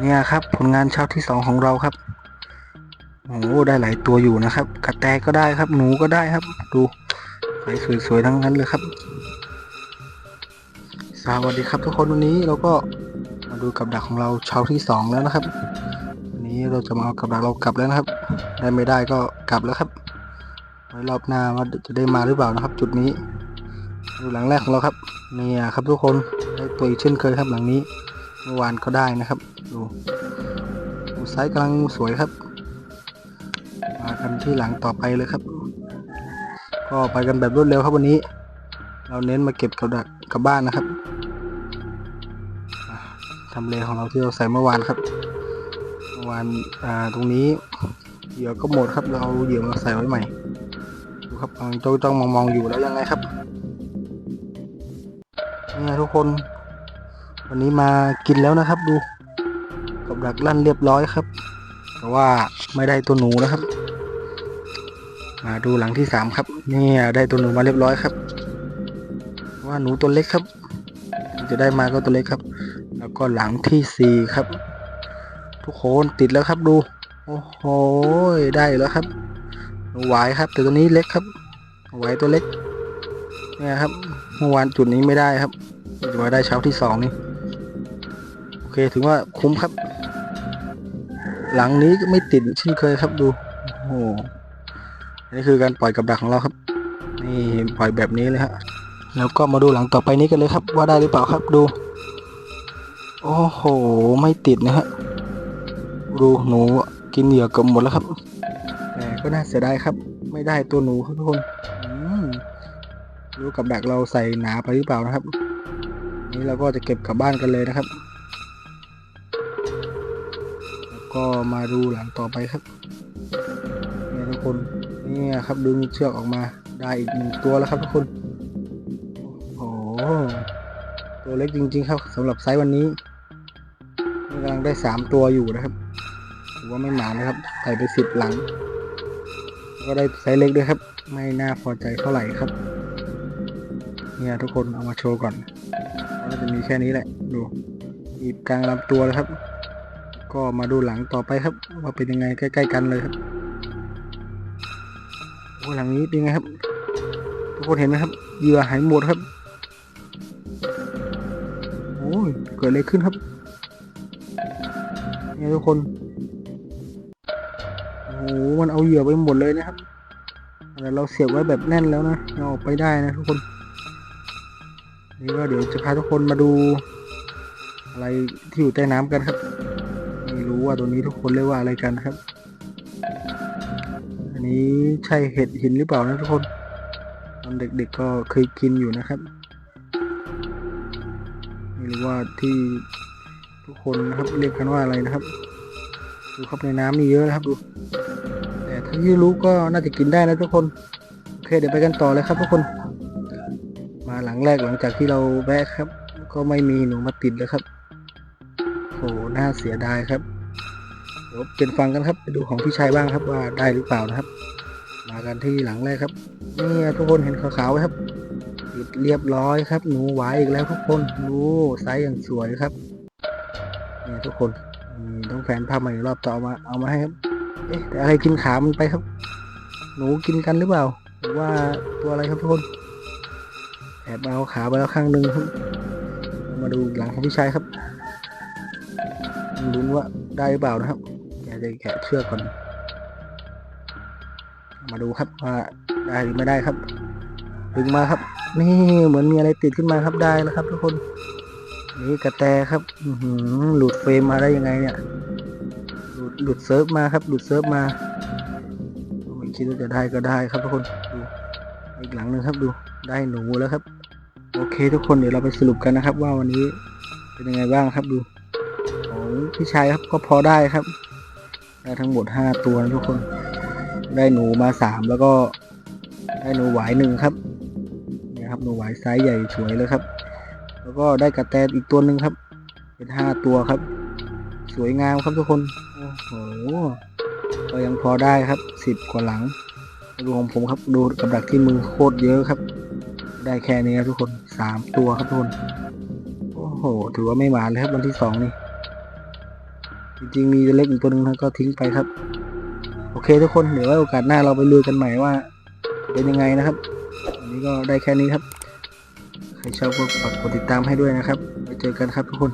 เนี่ยครับ ผลงานเช้าที่สองของเราครับโอ้ได้หลายตัวอยู่นะครับกระแตก็ได้ครับ หนูก็ได้ครับ ดูใสสวยๆทั้งนั้นเลยครับ สวัสดีครับทุกคนวันนี้เราก็มาดูกับดักของเราเช้าที่สองแล้วนะครับวันนี้เราจะมาเอากับดักเรากลับแล้วนะครับ ได้ไม่ได้ก็กลับแล้วครับไว้รอบหน้าว่าจะได้มาหรือเปล่านะครับ จุดนี้ดูหลังแรกของเราครับเนี่ยครับทุกคนได้ตัวอีกเช่นเคยครับหลังนี้ เมื่อวานก็ได้นะครับ ดูดูไซส์กำลังสวยครับ มากันที่หลังต่อไปเลยครับ ก็ไปกันแบบรวดเร็วครับวันนี้ เราเน้นมาเก็บกับดักกับบ้านนะครับทำเลของเราที่เราใส่เมื่อวานครับ เมื่อวานอ่าตรงนี้เหยื่อก็หมดครับเราเอาเหยื่อมาใส่ไว้ใหม่ดูครับจ้องจ้องมองมองอยู่แล้วยังไงครับเนี่ยทุกคน วันนี้มากินแล้วนะครับ ดูกับดักลั่นเรียบร้อยครับ แต่ว่าไม่ได้ตัวหนูนะครับ มาดูหลังที่สามครับเนี่ยได้ตัวหนูมาเรียบร้อยครับ ว่าหนูตัวเล็กครับ จะได้มาก็ตัวเล็กครับ แล้วก็หลังที่สี่ครับ ทุกคนติดแล้วครับดูโอ้โหได้แล้วครับหนูหวายครับแต่ตัวนี้เล็กครับหวายตัวเล็กเนี่ยครับเมื่อวานจุดนี้ไม่ได้ครับจะมาได้เช้าที่สองนี่ เคถือว่าคุ้มครับ หลังนี้ก็ไม่ติดเช่นเคยครับดูโอ้โหนี่คือการปล่อยกับดักของเราครับ นี่ปล่อยแบบนี้เลยฮะแล้วก็มาดูหลังต่อไปนี้กันเลยครับ ว่าได้หรือเปล่าครับดู โอ้โห ไม่ติดนะฮะดูหนูกินเหยื่อเกือบหมดแล้วครับแต่ก็น่าเสียดายครับ ไม่ได้ตัวหนูครับทุกคนอืมดูกับดักเราใส่หนาไปหรือเปล่านะครับ นี่เราก็จะเก็บกลับบ้านกันเลยนะครับ ก็มาดูหลังต่อไปครับเนี่ยทุกคนนี่ครับดึงเชือกออกมาได้อีกหนึ่งตัวแล้วครับทุกคนโอ้โหตัวเล็กจริงๆครับสำหรับไซส์วันนี้กำลังได้สามตัวอยู่นะครับถือว่าไม่หมานะครับใส่ไปสิบหลัง ก็ได้ไซส์เล็กด้วยครับ ไม่น่าพอใจเท่าไหร่ครับ เนี่ยทุกคนเอามาโชว์ก่อนก็จะมีแค่นี้แหละดูอีบกลางลำตัวเลยครับ ก็มาดูหลังต่อไปครับ ว่าเป็นยังไงใกล้ ๆ กันเลยครับโอ้หลังนี้เป็นไงครับ ทุกคนเห็นไหมครับเหยื่อหายหมดครับโอ้ยเกิดอะไรขึ้นครับเนี่ยทุกคนโอ้โหมันเอาเหยื่อไปหมดเลยนะครับแต่เราเสียบไว้แบบแน่นแล้วนะเราออกไปได้นะทุกคนนี่ก็เดี๋ยวจะพาทุกคนมาดูอะไรที่อยู่ใต้น้ำกันครับ ไม่รู้ว่าตัวนี้ทุกคนเรียกว่าอะไรกันครับ อันนี้ใช่เห็ดหินหรือเปล่านะทุกคน ตอนเด็กๆก็เคยกินอยู่นะครับ ไม่รู้ว่าที่ทุกคนนะครับเรียกกันว่าอะไรนะครับ ดูครับในน้ำมีเยอะนะครับดู แต่ถ้าที่รู้ก็น่าจะกินได้นะทุกคน โอเคเดี๋ยวไปกันต่อเลยครับทุกคน มาหลังแรกหลังจากที่เราแวะครับ ก็ไม่มีหนูมาติดเลยครับ น่าเสียดายครับเดี๋ยวเป็นฟังกันครับ ไปดูของพี่ชายบ้างครับว่าได้หรือเปล่านะครับ มากันที่หลังแรกครับนี่ทุกคนเห็นขาวๆไหมครับติดเรียบร้อยครับ หนูหวายอีกแล้วทุกคนดูไซส์อย่างสวยครับนี่ทุกคนน้องแฟนภาพใหม่รอบต่อมาเอามาให้ครับ เอ๊ะแต่อะไรกินขามันไปครับ หนูกินกันหรือเปล่าหรือว่าตัวอะไรครับทุกคนแอบเอาขาไปแล้วข้างหนึ่งครับ มาดูหลังของพี่ชายครับ ลุ้นว่าได้หรือเปล่านะครับแกจะแกะเชือกก่อน มาดูครับว่าได้หรือไม่ได้ครับ ดึงมาครับ นี่เหมือนมีอะไรติดขึ้นมาครับได้แล้วครับทุกคน นี่กระแตครับหลุดเฟรมมาได้ยังไงเนี่ย หลุดหลุดเซิร์ฟมาครับ หลุดเซิร์ฟมาไม่คิดว่าจะได้ก็ได้ครับทุกคนดูอีกหลังหนึ่งครับดูได้หนูแล้วครับ โอเคทุกคนเดี๋ยวเราไปสรุปกันนะครับ ว่าวันนี้เป็นยังไงบ้างครับดู พี่ชายครับก็พอได้ครับ ได้ทั้งหมดห้าตัวนะทุกคน ได้หนูมาสามแล้วก็ได้หนูหวายหนึ่งครับเนี่ยครับหนูหวายไซส์ใหญ่สวยเลยครับ แล้วก็ได้กระแตอีกตัวหนึ่งครับ เป็นห้าตัวครับ สวยงามครับทุกคนโอ้โหก็ยังพอได้ครับสิบกว่าหลังดูของผมครับดูกับดักที่มือโคตรเยอะครับ ได้แค่นี้ครับทุกคนสามตัวครับทุกคนโอ้โห ถือว่าไม่หวานเลยครับวันที่สองนี่ จริงมีเล็กอีกตัวหนึ่งนะก็ทิ้งไปครับ โอเคทุกคนเดี๋ยวไว้โอกาสหน้าเราไปลุยกันใหม่ว่า เป็นยังไงนะครับวันนี้ก็ได้แค่นี้ครับ ใครชอบก็ฝากกดติดตามให้ด้วยนะครับไว้เจอกันครับทุกคน